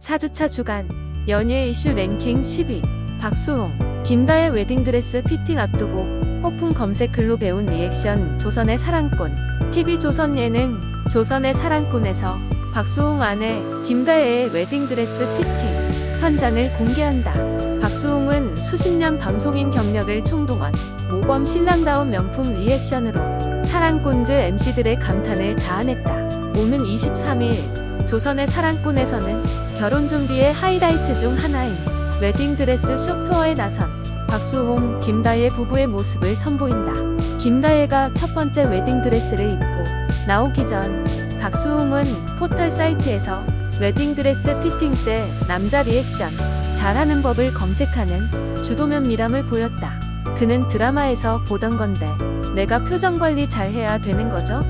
4주차 주간 연예 이슈 랭킹 10위 박수홍 김다의 웨딩드레스 피팅 앞두고 폭풍 검색 글로 배운 리액션 조선의 사랑꾼 TV조선 예능 조선의 사랑꾼에서 박수홍 아내 김다혜의 웨딩드레스 피팅 현장을 공개한다. 박수홍은 수십 년 방송인 경력을 총동원 모범 신랑다운 명품 리액션으로 사랑꾼즈 MC들의 감탄을 자아냈다. 오는 23일 조선의 사랑꾼에서는 결혼 준비의 하이라이트 중 하나인 웨딩드레스 쇼투어에 나선 박수홍, 김다혜 부부의 모습을 선보인다. 김다혜가 첫 번째 웨딩드레스를 입고 나오기 전 박수홍은 포털 사이트에서 웨딩드레스 피팅 때 남자 리액션 잘하는 법을 검색하는 주도면 미람을 보였다. 그는 드라마에서 보던 건데 내가 표정 관리 잘해야 되는 거죠?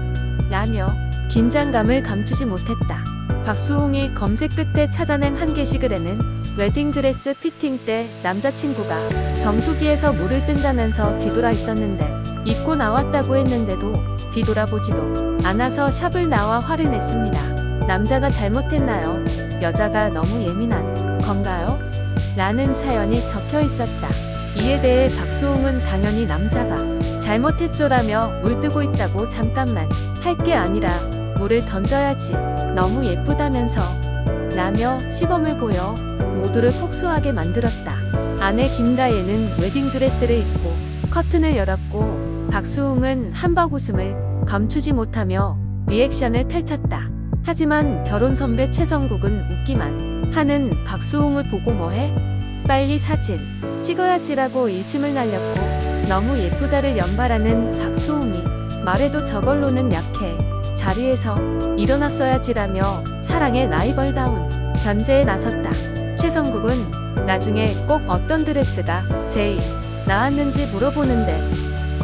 라며 긴장감을 감추지 못했다. 박수홍이 검색 끝에 찾아낸 한 게시글에는 웨딩드레스 피팅 때 남자친구가 정수기에서 물을 뜬다면서 뒤돌아 있었는데 입고 나왔다고 했는데도 뒤돌아보지도 않아서 샵을 나와 화를 냈습니다. 남자가 잘못했나요? 여자가 너무 예민한 건가요? 라는 사연이 적혀 있었다. 이에 대해 박수홍은 당연히 남자가 잘못했죠라며 물 뜨고 있다고 잠깐만 할 게 아니라 물을 던져야지 너무 예쁘다면서 라며 시범을 보여 모두를 폭소하게 만들었다. 아내 김다혜는 웨딩드레스를 입고 커튼을 열었고 박수홍은 한박 웃음을 감추지 못하며 리액션을 펼쳤다. 하지만 결혼 선배 최성국은 웃기만 하는 박수홍을 보고 뭐해? 빨리 사진 찍어야지라고 일침을 날렸고 너무 예쁘다를 연발하는 박수홍이 말해도 저걸로는 약해 자리에서 일어났어야지라며 사랑의 라이벌다운 견제에 나섰다. 최성국은 나중에 꼭 어떤 드레스가 제일 나았는지 물어보는데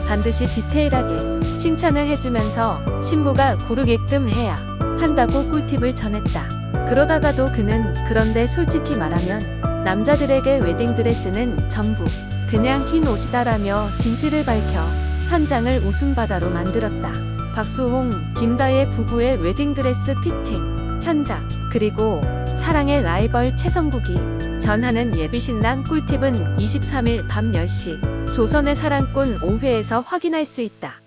반드시 디테일하게 칭찬을 해주면서 신부가 고르게끔 해야 한다고 꿀팁을 전했다. 그러다가도 그는 그런데 솔직히 말하면 남자들에게 웨딩드레스는 전부 그냥 흰 옷이다라며 진실을 밝혀 현장을 웃음바다로 만들었다. 박수홍, 김다혜 부부의 웨딩드레스 피팅 현장 그리고 사랑의 라이벌 최성국이 전하는 예비신랑 꿀팁은 23일 밤 10시 조선의 사랑꾼 5회에서 확인할 수 있다.